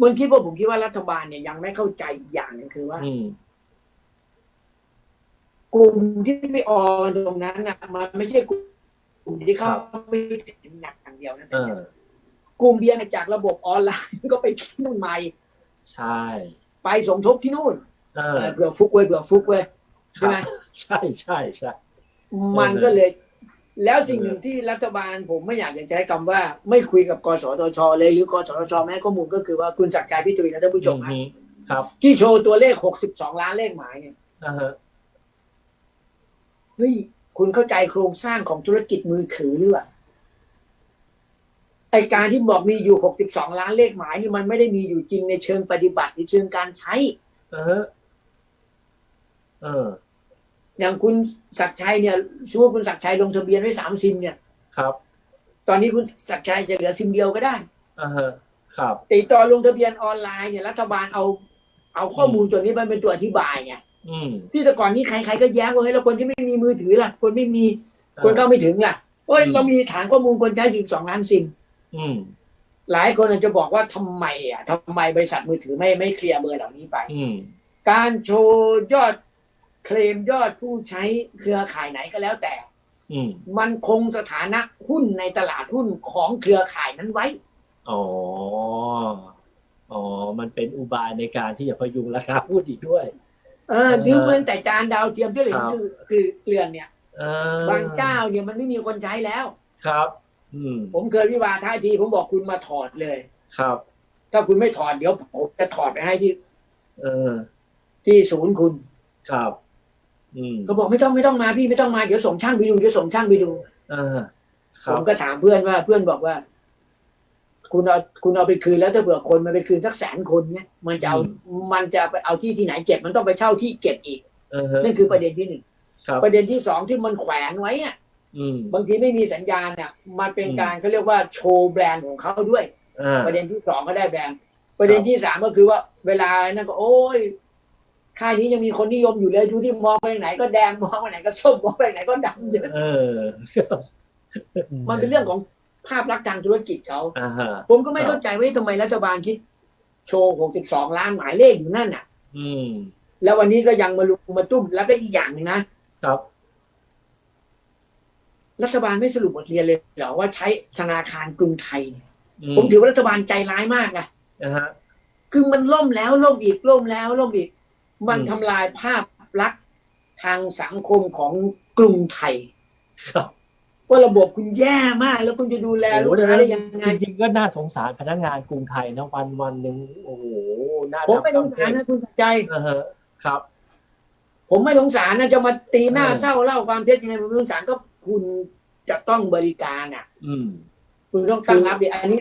มึงคิดว่าผมคิดว่ารัฐบาลเนี่ยยังไม่เข้าใจอีกอย่างหนึงคือว่าอืมกลุ่มที่ไม่ออนตรงนั้นนะมันไม่ใช่กลุ่มที่เข้าไม่ถึงหนักอย่างเดียวนะเออกลุ่มเบียร์เนี่ยจากระบบออนไลน์ก็ไปที่นู่นใหม่ ใช่ ไปสมทบที่นู่นเอเอออเบื่อฟุกเว้ยเบื่อฟุกเว้ยใช่ไหมใช่ใช่ใช่มันก็เลย แล้วสิ่งหนึ่งที่รัฐบาลผมไม่อยากจะใช้คำว่า ไม่คุยกับกสทช เลยหรือกสทชไม่ให้ข้อมูลก็คือว่าคุณสักดิ์ใจพี่ตุยนะท่านผู้ชมอืฮะมครับ ที่โชว์ตัวเลข62ล้านเลขหมายเนี่ยอ่าฮะเฮ้ยคุณเข้าใจโครงสร้างของธุรกิจมือถือหรือเปล่าไอการที่บอกมีอยู่62ล้านเลขหมายนี่มันไม่ได้มีอยู่จริงในเชิงปฏิบัติในเชิงการใช้ เออ เออ อย่างคุณศักดิ์ชัยเนี่ยสมมติคุณศักดิ์ชัยลงทะเบียนไว้สามซิมเนี่ย ครับ ตอนนี้คุณศักดิ์ชัยจะเหลือซิมเดียวก็ได้อ่าฮะครับแต่ตอนลงทะเบียนออนไลน์เนี่ยรัฐบาลเอา เอาข้อมูลตัวนี้มันเป็นตัวอธิบายไงอืมที่แต่ก่อนนี้ใครๆก็แย้งว่าเฮ้ยแล้วคนที่ไม่มีมือถือล่ะ คนไม่มีคนเข้าไม่ถึงล่ะเอ้ยอืมเรามีฐานข้อมูลคนใช้อยู่สองล้านซิมอืมหลายคนอาจจะบอกว่าทำไมอะทำไมบริษัทมือถือไม่ไม่เคลียร์เบอร์เหล่านี้ไปอืมการโชว์ยอด เคลมยอดผู้ใช้เครือข่ายไหนก็แล้วแต่อืมมันคงสถานะหุ้นในตลาดหุ้นของเครือข่ายนั้นไว้ อ๋อ อ๋อ มันเป็นอุบายในการที่จะพยุงราคาหุ้นอีกด้วย เออหรือเหมือนแต่จานดาวเทียมที่เราเห็นครับคือคือเกลื่อนเนี่ยเออบางเจ้าเนี่ยมันไม่มีคนใช้แล้ว ครับ อืม ผมเคยวิวาท่าทีผมบอกคุณมาถอดเลย ครับ ถ้าคุณไม่ถอดเดี๋ยวผมจะถอดไปให้ที่ เออ ที่ศูนย์คุณ ครับ อืมก็บอกไม่ต้องไม่ต้องมาพี่ไม่ต้องมาเดี๋ยวส่งช่างไปดูเดี๋ยวส่งช่างไปดูเออคผรับมก็ถามเพื่อนว่าเพื่อนบอกว่า คุณเอาคุณเอาไปคืนแล้วถ้าเผื่อคนมันไปคืนสักแสนคนเนี่ยมันจะเอามันจะไปเอาที่ที่ไหนเก็บมันต้องไปเช่าที่เก็บอีกเออฮะนั่นคือประเด็นที่หนึ่งครับประเด็นที่สองที่มันแขวนไว้อะอืมบางทีไม่มีสัญญาณเนี่ยมันเป็นอืมการเขาเรียกว่าโชว์แบรนด์ของเขาด้วยอ่าประเด็นที่สองก็ได้แบรนด์ประเด็นที่สามก็คือว่า เวลานั่นก็โอ้ย ค่ายนี้ยังมีคนนิยมอยู่เลยดูที่มองไปไหนก็แดงมองไปไหนก็ส้มมองไปไหนก็ดำเนี่ยเออ มันเป็นเรื่องของภาพลักษณ์ทางธุรกิจเขาอ่าฮะผมก็ไม่เข้าใจว่าทำไมรัฐบาลคิด โชว์ 62 ล้านหมายเลขอยู่นั่นน่ะ อืม แล้ววันนี้ก็ยังมาลุมมาตุ้มแล้วก็อีกอย่างหนึ่งนะครับ รัฐบาลไม่สรุปบทเรียนเลยเหรอว่าใช้ธนาคารกรุงไทยเนี่ยอืผมถือว่ารัฐบาลใจร้ายมากนะนะฮะคือมันล่มแล้วล่มอีกล่มแล้วล่มอีก มันอืมทำลายภาพลักษณ์ทางสังคมของกรุงไทยครับว่าระบบคุณแย่มากแล้วคุณจะดูแลลูกค้าได้ยังไงจริงๆก็น่าสงสารพนักงานกรุงไทยนะวันวันหนึ่งโอ้โหน่าผมไม่สทำงสารนะคุณใจอ่าฮะครับ ผมไม่สงสารนะจะมาตีหน้าเออเศร้าเล่าความเท็จยังไงผมไม่สงสารก็คุณจะต้องบริการอะ อืมคุณต้องตั้งรับดิอันนี้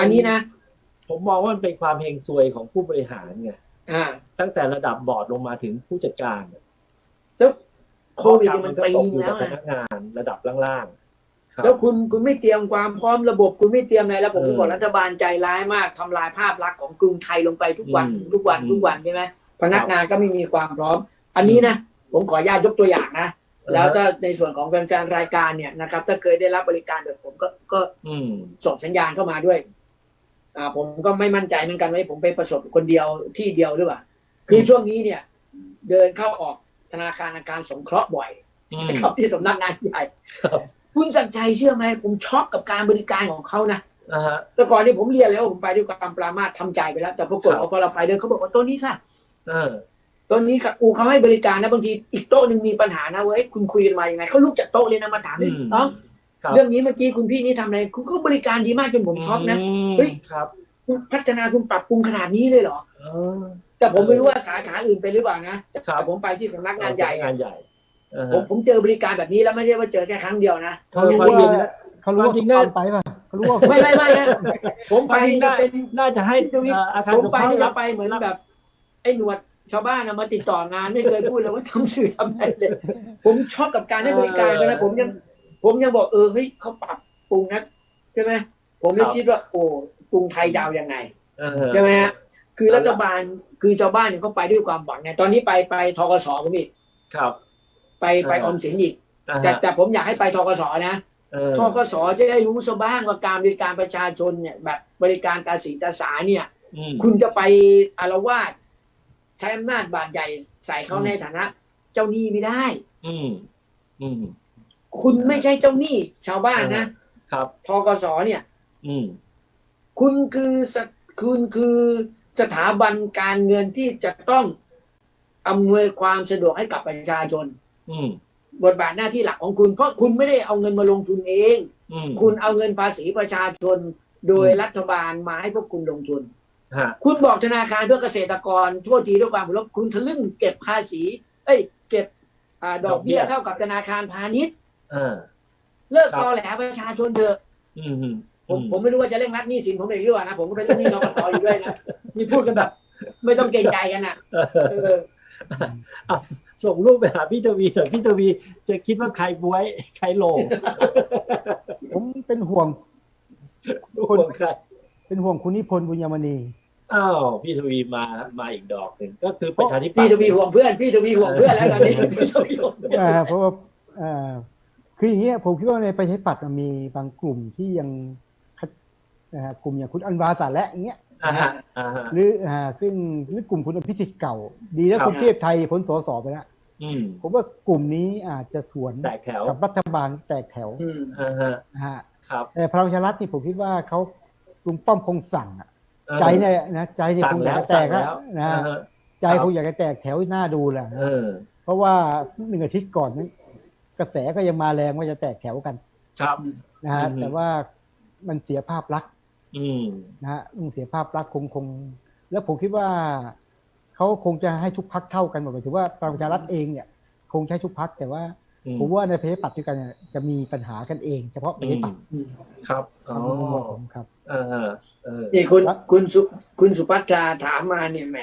อันนี้นะผมมองว่ามันเป็นความเฮงซวยของผู้บริหารไง อ่าตั้งแต่ระดับบอร์ดลงมาถึงผู้จัดการแล้วโควิดเนี่ยมันก็ปีตกอยู่แล้กัวบพนะนักงานระดับล่างๆครับแล้วคุณคุณไม่เตรียมความพร้อมระบบคุณไม่เตรียมอะไรแล้วผมเออบอกรัฐบาลใจร้ายมากทำลายภาพลักษณ์ของกรุงไทยลงไปทุกวันอืมทุกวันอืมทุกวันใช่ไหมพนักงานก็ไม่มีความพร้อม อันนี้นะผมขออนุญาตยกตัวอย่างนะแล้วถ้าในส่วนของแฟนๆรายการเนี่ยนะครับ ถ้าเคยได้รับบริการแบบผมก็ก็อืมส่งสัญญาณเข้ามาด้วยอ่า ผมก็ไม่มั่นใจเหมือนกันว่าผมไปประสบคนเดียวที่เดียวหรือเปล่า คือช่วงนี้เนี่ย เดินเข้าออกธนาคารอาคารสงเคราะห์บ่อยอืมนะครับที่สำนักงานใหญ่ครับคุณสัญชัยเชื่อไหมผมช็อกกับการบริการของเขานะอ่าฮะแต่ก่อนนี่ผมเรียนแล้วผมไปด้วยความปรามาสทำใจไปแล้ว แต่ปรากฏครับว่าพอเราไปเดินเขาบอกว่าตัวนี้ค่ะเออตัวนี้ค่ะอูเขาให้บริการนะบางทีอีกโต๊ะหนึ่งมีปัญหานะเว้ยคุณคุยกันมายังไงเขาลุกจากโต๊ะเลยนะมาถามอืมน้องครับ เรื่องนี้เมื่อกี้คุณพี่นี่ทำอะไร คุณก็บริการดีมากจนผมช็อกนะมเฮ้ยครับคุณพัฒนาคุณปรับปรุงขนาดนี้เลยเหรอเออแต่ผมไม่รู้ว่าสาขาอื่นเป็นหรือเปล่านะครัแต่บผมไปที่สำนักงานใหญ่งานใหญ่อ่าผมฮะผมเจอบริการแบบนี้แล้วไม่ได้ว่าเจอแค่ครั้งเดียวนะเขารู้ว่าเขารู้ว่าความจริงเขาน่าทำไปป่ะเขารู้ว่าไม่ไม่ไม่นะผมไปนี่จะเป็นน่าจะให้เอ่ออาคารผมสงไปเคราะนี่ห์จะรับไปเหมือนแบบ ไอ้หนวดชาวบ้านนะมาติดต่องานไม่เคยพูดเลยว่าทำสื่อทำอะไรเลย ผมช็อกกับการให้บริการกันนะผมยัง ผมยังบอกเออเฮ้ยเขาปรับปรุงนะใช่ไหมผมเลยคิดว่า โอ้กรุงไทยจะเอายังไงเออใช่ไหมฮะคือรัฐบาลคือชาวบ้านเนี่ยเขาไปด้วยความหวังไงตอนนี้ไปไปทกสผมอีกครับ ไปไปออมสินอีกอ่าแต่ฮะแต่ผมอยากให้ไปทกสนะเออทกสจะได้รู้ซะบ้างว่าการบริการประชาชนเนี่ยแบบบริการตาสีตาสาเนี่ยอืมคุณจะไปอารวาสใช้อำนาจบาดใหญ่ใส่เขาอืมในฐานะ เจ้าหนี้ไม่ได้ อืม อืม คุณไม่ใช่เจ้าหนี้ชาวบ้านนะครับทกสเนี่ย อืมคุณคือสคุณคือสถาบันการเงินที่จะต้องอำนวยความสะดวกให้กับประชาชน อืมบทบาทหน้าที่หลักของคุณ เพราะคุณไม่ได้เอาเงินมาลงทุนเองอืมคุณเอาเงินภาษีประชาชน โดยอืมรัฐบาลมาให้พวกคุณลงทุนฮะคุณบอกธนาคารเพื่อเกษตรกรทั่วทีด้วยความเคารพคุณทะลึ่งเก็บภาษี เอ้ย เก็บอาดอกเบี้ยดอกเบี้ยเท่ากับธนาคารพาณิชย์ อ่า เลิกครับตอแหลประชาชนเถอะ อืมอืมผมผมไม่รู้ว่าจะเร่งรัดหนี้สินผมเองหรือเปล่านะ ผมก็เป็นลูกหนี้ทกสอยู่ด้วยนะนี่พูดกันแบบ ไม่ต้องเกรงใจกันนะเออเอออะส่งรูปไปหาพี่ทวีเถอะพี่ทวีจะคิดว่าใครบวย ใครโลงผมเป็นห่วงคนใคร เป็นห่วงคุณนิพนธ์บุญยมณี อ้าวพี่ทวีมามาอีกดอกหนึ่งก็คือประชาธิปัตพี่ย์ ทวีห่วงเพื่อน พี่ทวีห่วงเพื่อนแล้วตอนนี้พี่ทวีห่วงเพื่อน อ่าเพราะว่าอ่า คืออย่างเงี้ยผมคิดว่าในประชาธิปัตย์มีบางกลุ่มที่ยังคัดนะฮะกลุ่มอย่างคุณอันวาสาและอย่างเงี้ยอ่าฮะอ่าฮะหรืออ่าซึ่งหรือกลุ่มคุณอภิสิทธิ์เก่า ดีแล้วครับคุณเทพไทยพ้นสสไปแล้วอืมผมว่ากลุ่มนี้อาจจะสวนแตกแถวกับรัฐบาลแตกแถวอืมอ่าฮะนะฮะครับแต่พลังประชารัฐนี่ผมคิดว่าเขาลุงป้อมคงสั่งอะออใจเนี่ยนะใจเนี่ยสั่คงงอยาแล้กวจะแตสั่งกแล้แล้ววนะอ่าฮะฮะใจครับคงอยากจะแตกแถวหน้าดูแหละเออเพราะว่าหนึ่งอาทิตย์ก่อนนั้น กระแสก็ยังมาแรงว่าจะแตกแถวกัน ครับนะฮะอืมแต่ว่ามันเสียภาพลักษณ์อืมนะฮะมันเสียภาพลักษณ์คงคง แล้วผมคิดว่าเขาคงจะให้ทุกพักเท่ากันหมดหมายถึงว่าพลังประชารัฐเองเนี่ยคงใช้ทุกพักแต่ว่าอืมผมว่าในประชาธิปัตย์ด้วยกันเนี่ยจะมีปัญหากันเอง เฉพาะประชาธิปัตย์อืมครับอ๋อในมุมมองผมครับ เออเออนี่คุณครับคุณสุคุณสุพัชชาถามมาเนี่ยแหม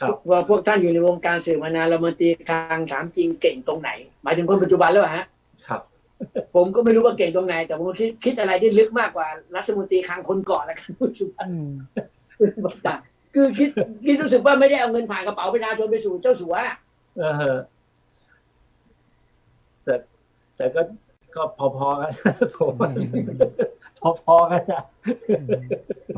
ครับว่าพวกท่านอยู่ในวงการสื่อมานานเรามาตีคางถามจริงเก่งตรงไหน หมายถึงคนปัจจุบันแล้วเหรอฮะครับ ผมก็ไม่รู้ว่าเก่งตรงไหน แต่ผมคิดคิดอะไรได้ลึกมากกว่ารัฐมนตรีคลังคนก่อนแล้วกันคุณสุพัชอืมชาคือคิดคิดรู้สึกว่าไม่ได้เอาเงินผ่านกระเป๋าประชาชนไปสู่เจ้าสัวเออแต่แต่ก็ก็พอๆกันผมว่าพอๆกันนะ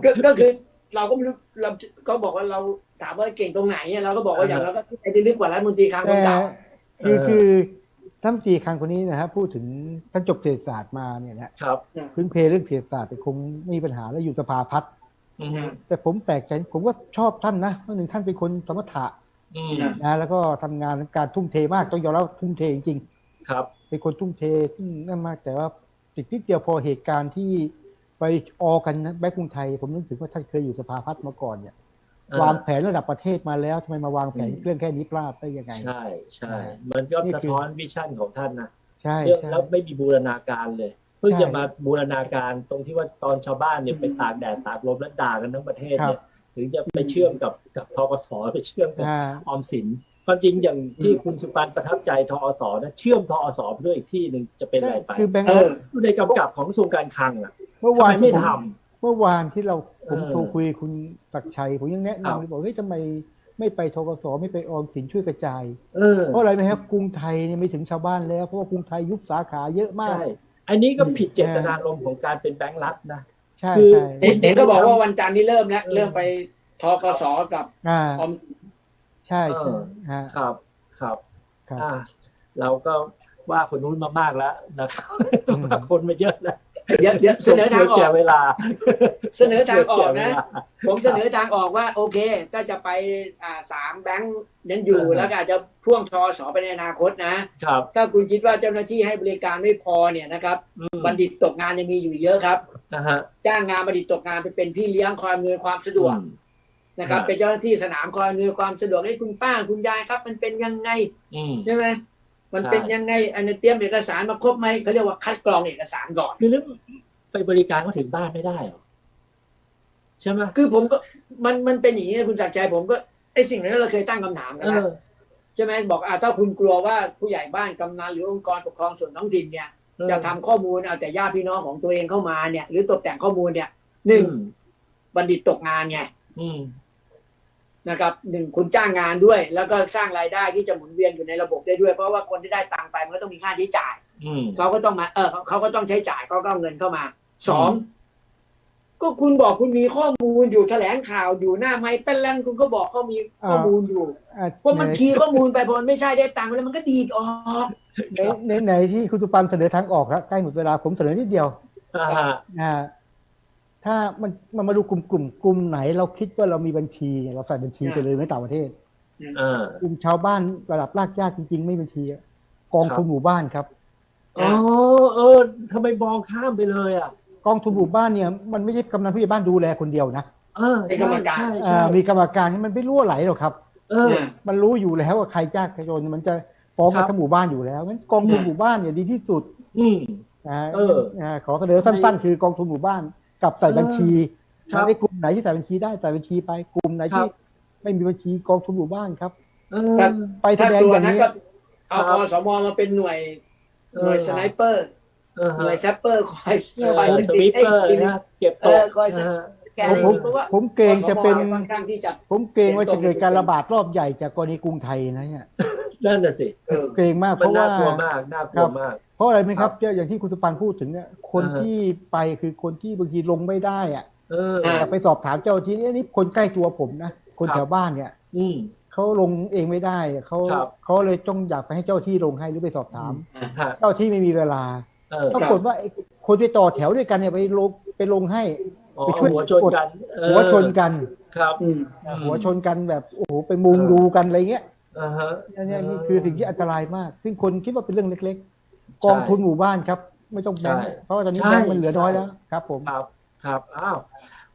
ก็ก็คือ เราก็ไม่รู้เราเขาบอกว่าเราถามว่าเก่งตรงไหนเนี่ยเราก็บอกว่าอย่างเราก็คิดอะไรได้ลึกกว่ารัฐมนตรีคลังคนแต่เก่าคือคือท่านจีครั้งคนนี้นะฮะพูดถึงท่านจบเศรษฐศาสตร์มาเนี่ยนะครับพื้นเพเรื่องเศรษฐศาสตร์แต่คงไม่มีปัญหาแล้วอยู่สภาพัฒน์อืมแต่ผมแปลกใจผมก็ชอบท่านนะเพราะหนึ่งท่านเป็นคนสมถะอืมนะแล้วก็ทำงานการทุ่มเทมากต้องยอมรับทุ่มเทจริงครับๆเป็นคนทุ่มเทซึ่งนั่นมากแต่ว่าติดนิดเดียวพอเหตุการณ์ที่ ไปออกันนะแบงก์กรุงไทย ผมนึกถึงว่าท่านเคยอยู่สภาพัฒน์มาก่อนเนี่ยเออวางแผนระดับประเทศมาแล้วทำไมมาวางแผนอืมเรื่องแค่นี้พลาดได้ยังไง ใช่ใช่มันก็นี่สะคือท้อนวิชั่นของท่านนะใช่เรื่องใช่แล้วไม่มีบูรณาการเลยเพิ่งใช่จะมาบูรณาการตรงที่ว่าตอนชาวบ้านเนี่ยไปตากแดดตากลมและด่ากันทั้งประเทศเนี่ยถึงจะไปเชื่อมกับกับทกสไปเชื่อมกับอ่าออมสินความจริงอย่างที่คุณสุปันประทับใจทอสนะเชื่อมทอสไปด้วยอีกที่หนึ่งจะเป็นอะไรไปคือแบงค์เอออยู่ในกำกับของกระทรวงการคลังอะเมื่อทำวาไมนไม่ที่ผทเมื่อวานที่เราผมเออโทรคุยคุณตักชัยผมยังแนะครับนำเลยบอกเฮ้ยทำไมไม่ไปทกสไม่ไปออมสินช่วยกระจายำเออเพราะอะไรไหมครับกรุงไทยเนี่ยไม่ถึงชาวบ้านแล้วเพราะว่ากรุงไทยยุบสาขาเยอะมากใช่อันนี้ก็ผิดเจตนารมณ์ของการเป็นแบงก์รัฐนะใช่คือใช่เห็นเห็นก็บอกว่าวันจันทร์นี้เริ่มแล้วเออเริ่มไปทกสกับอ่าออมใช่เอใช่อฮะครับครับครับอ่าเราก็ว่าคนนู้นมามากแล้วนะครับอืมว่าคนมาเยอะแล้ว เดี๋ยวเดี๋ยวเสนอทางออแก่กเวลา เสนอทางออกนะเวลาผมเสนอทางออกว่าโอเคถ้าจะไปอ่าสามแบงค์ยังอยู่เออแล้วก็อาจจะพ่วงทอสอไปในอนาคตนะครับ ถ้าคุณคิดว่าเจ้าหน้าที่ให้บริการไม่พอเนี่ยนะครับอืมบัณฑิตตกงานยังมีอยู่เยอะครับนะฮะจ้างงานบัณฑิตตกงานไปเป็นพี่เลี้ยงคอยอำนวยความสะดวกอืมนะครับครับเป็นเจ้าหน้าที่สนามคอยอำนวยความสะดวกให้คุณป้าคุณยายครับ มันเป็นยังไงอืมใช่ไหม มันเป็นใช่ยังไงอันนี้เตรียมเอกสารมาครบไหมเขาเรียกว่าคัดกรองเอกสารก่อนคือเรื่องไปบริการเขาถึงบ้านไม่ได้เหรอใช่ไหมคือผมก็มันมันเป็นอย่างนี้นะคุณจักรชัยผมก็ไอสิ่งนั้นเราเคยตั้งคำถามกันเอนะอใช่ไหมบอกอ่าถ้าคุณกลัวว่าผู้ใหญ่บ้านกำนันหรือองค์กรปกครองส่วนท้องถิ่นเนี่ยเออจะทำข้อมูลเอาแต่ญาติพี่น้องของตัวเองเข้ามาเนี่ย หรือตกแต่งข้อมูลเนี่ยหนึ่งอืมบัณฑิตตกงานไงอืม นะครับหนึ่งคุณจ้างงานด้วย แล้วก็สร้างรายได้ที่จะหมุนเวียนอยู่ในระบบได้ด้วย เพราะว่าคนที่ได้ตังค์ไปมันก็ต้องมีค่าใช้จ่ายอืมเขาก็ต้องมาเออเขาเขาก็ต้องใช้จ่ายเขาก็เอาเงินเข้ามาสองอืมก็ก็คุณบอกคุณมีข้อมูลอยู่แถลงข่าวอยู่หน้าไม้เป็นแลนคุณก็บอกเขามีข้อมูลอยู่อะเพราะมันคีย์ข้อมูลไปพอมันไม่ใช่ได้ตังค์แล้วมันก็ดีดออก ในในในที่คุณสุปันเสนอทางออกแล้วใกล้หมดเวลาผมเสนอนิดเดียวอ่าฮะอ่า ถ้ามันมันมาดูกลุ่มกลุ่มกลุ่มไหน เราคิดว่าเรามีบัญชีเนี่ยเราใส่บัญชีไปเลยไม่ต่างประเทศอ่ากลุ่มชาวบ้านระดับรากหญ้าจริง ๆ ไม่บัญชีอะกองทุนหมู่บ้านครับ อ๋อเออทำไมมองข้ามไปเลยอะ กองทุนหมู่บ้านเนี่ยมันไม่ใช่กำนันผู้ใหญ่บ้านดูแลคนเดียวนะเออเป็นกรรมการใช่อ่าใช่มีกรรมการที่มันไม่รั่วไหลหรอกครับ เออ มันรู้อยู่แล้วว่าใครจ้างใครโยนมันจะฟ้องครักับทั้งหมู่บ้านอยู่แล้วงั้นกองทุนหมู่บ้านเนี่ยดีที่สุด อืมนะเอออ่าขอเสนอสั้นๆ คือกองทุนหมู่บ้าน กับใส่บัญชีครับ ในกลุ่มไหนที่ใส่บัญชีได้ใส่บัญชีไปกลุ่มไหนครัที่บไม่มีบัญชีกองทุนหมู่บ้านครับ เออครับไปแสถ้าดงตัวอย่างนั้นนี้ก็เอาครับ อสมมาเป็นหน่วยหน่วยสไนเปอร์ เออหน่วยแซปเปอร์คอยเออคอยสวิปเปอร์นะเก็บเอตอกคอยเออแกผมผมเพราะว่าผมเกรงจะเป็น อสมค่อนข้างที่จะ ผมเกรงว่าจะเกิดการระบาดรอบใหญ่จากกรณีกรุงไทยนะเนี่ยนั่นน่ะสิ เออ เกรงมากเพมันราะน่าว่ากลัวมากน่ากลัวมาก เพราะอะไรไหมครับครับเจ้าอย่างที่คุณสุปันพูดถึงเนี่ยคนอ่าฮะที่ไปคือคนที่บางทีลงไม่ได้อะเออแต่ไปสอบถามเจ้าหน้าที่นี่นี่คนใกล้ตัวผมนะคนครับแถวบ้านเนี่ย อืมเขาลงเองไม่ได้เขาครับเขาเลยต้องอยากไปให้เจ้าที่ลงให้หรือไปสอบถามฮะเจ้าที่ไม่มีเวลาเออปรากฏว่าไอ้คนที่ต่อแถวด้วยกันเนี่ยไปลงไปลงให้อ๋อไปช่วยหัวชนกันเออหัวชนกันครับอืมอืมหัวชนกันแบบโอ้โหไปมุงดูกันอะไรเงี้ยอ่าฮะอันเนี้ยนี่คือสิ่งที่อันตรายมาก ซึ่งคนคิดว่าเป็นเรื่องเล็ก ๆ กองทุนหมู่บ้านครับ ไม่ต้องแบงค์ใช่เพราะว่าตอนนี้ใช่แบงค์มันเหลือน้อยใช่แล้วครับ ผมครับครับอ้าว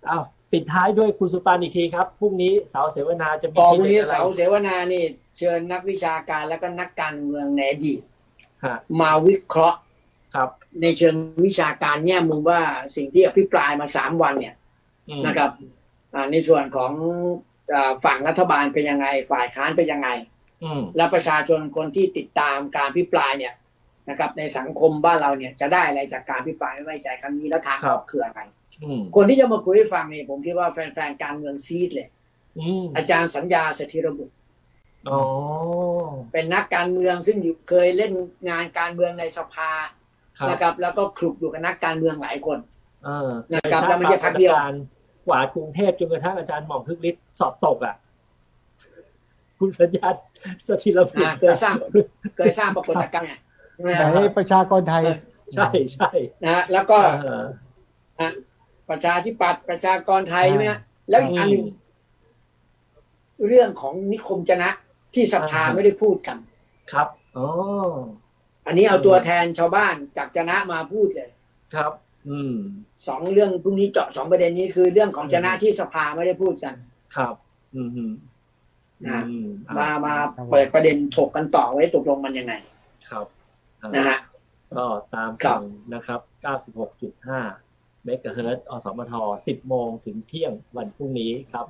อ้าวปิดท้ายด้วยคุณสุปานอีกทีครับพรุ่งนี้เสาเสวนาจะมีพอพที่รุ่งนี้ด็ดอะไรเสาเสวนานี่ เชิญนักวิชาการแล้วก็นักการเมืองในอดีตฮะมาวิเคราะห์ครับ ในเชิงวิชาการแง่มุมว่าสิ่งที่อภิปรายมาสามวันเนี่ยอืมนะครับอ่าในส่วนของอ่าฝั่งรัฐบาลเป็นยังไง ฝ่ายค้านเป็นยังไงอืมและประชาชนคนที่ติดตามการพิปรายเนี่ย นะครับ ในสังคมบ้านเราเนี่ยจะได้อะไรจากการพิปรายไม่ไว้ใจครั้งนี้แล้วทางออกคืออะไรอืมคนที่จะมาคุยให้ฟังเนี่ยผมคิดว่าแฟนๆการเมืองซีดเลยอืมอาจารย์สัญญาสถิรบุตรอ๋อเป็นนักการเมืองซึ่งอยู่เคยเล่นงานการเมืองในสภาครับนะครับ แล้วก็คลุกอยู่กับนักการเมืองหลายคนเออนะครับแล้วไม่ใช่พรรคเดียวการกวาดกรุงเทพจนกระทั่งอาจารย์หม่อมพึกฤทธิ์สอบตกอะ คุณสัญญาสถิรบุตอ่ารเคยสร้างเคยสร้างปรากฏการณ์ ไงใช่ไหมแต่ฮะให้ประชากรไทย ใช่ใช่นะฮะแล้วก็เอออะประชาธิปัตย์ประชากรไทยใช่ไหมฮะแล้วอีกอันหนึ่งเรื่องของนิคมจนะที่สภาไม่ได้พูดกัน ครับอ๋ออันนี้เอาตัวแทนชาวบ้านจากจนะมาพูดเลย ครับ อืมสองเรื่องพรุ่งนี้เจาะสองประเด็นนี้คือเรื่องของจนะที่สภาไม่ได้พูดกัน ครับ อืมอืมนะอืมมามาเปิดประเด็นถกกันต่อไว้ตกลงมันยังไง ครับอ่า นะฮะ ก็ตามครับสั่งนะครับ 96.5 เมกะเฮิรตซ์อสมท 10 โมงถึงเที่ยงวันพรุ่งนี้ครับ